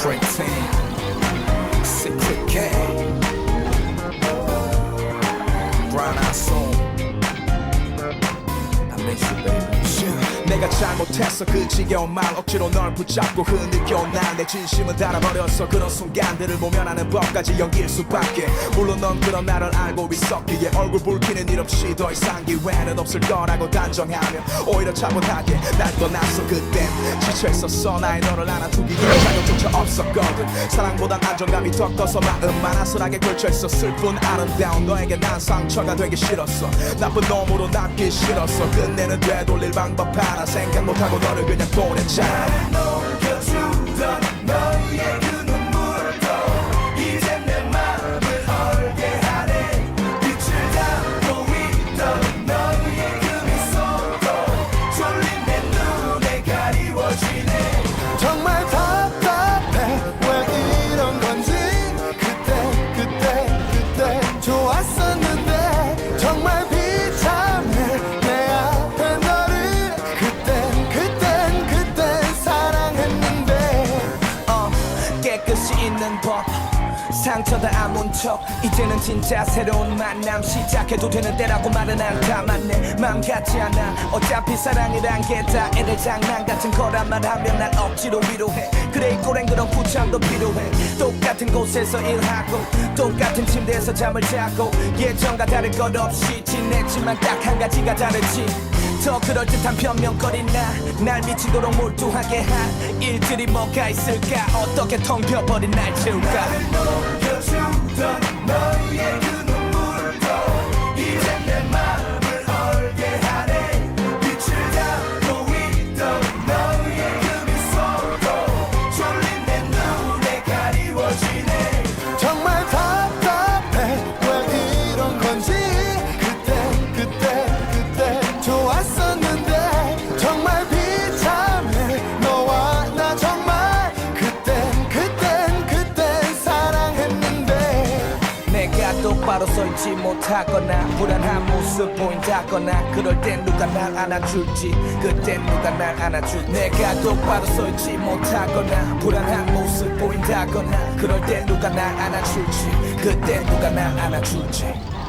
printing. C'est précaire. Brian, I soon. I miss you, baby. 내가 잘못했어. 그 지겨운 말 억지로 널 붙잡고 흐느껴온 난내 진심은 닳아버렸어. 그런 순간들을 보면 하는 법까지 연기일 수밖에. 물론 넌 그런 나를 알고 있었기에 얼굴 붉히는 일 없이 더 이상 기회는 없을 거라고 단정하며 오히려 차분하게 날 떠났어. 그땐 지쳐있었어. 나의 너를 안아두기에 자격조차 없었거든. 사랑보단 안정감이 더 커서 마음만 아슬하게 걸쳐있어 슬픈 아름다운 너에게 난 상처가 되기 싫었어. 나쁜 놈으로 남기 싫었어. 끝내는 되돌릴 방법 하나 생각 못하고 너를 그냥 보냈잖아 있는 법. 상처 다 아문 척. 이제는 진짜 새로운 만남 시작해도 되는 때라고 말은 않다 맞네 맘 같지 않아. 어차피 사랑이란 게다 애들 장난 같은 거란 말하면 날 억지로 위로해. 그래 이 꼬랭 그런 구참도 필요해. 똑같은 곳에서 일하고 똑같은 침대에서 잠을 자고 예전과 다를 것 없이 지냈지만 딱 한 가지가 다르지 더 그럴듯한 변명거리 나날 미치도록 몰두하게 한 일들이 뭐가 있을까? 어떻게 텅 비어버린 날 채울까 녹여주던 너의 똑바로 서있지 못하거나 불안한 모습 보인다거나 그럴 땐 누가 날 안아줄지 그땐 누가 날 안아줄지 내가 똑바로 서있지 못하거나 불안한 모습 보인다거나 그럴 땐 누가 날 안아줄지 그땐 누가 날 안아줄지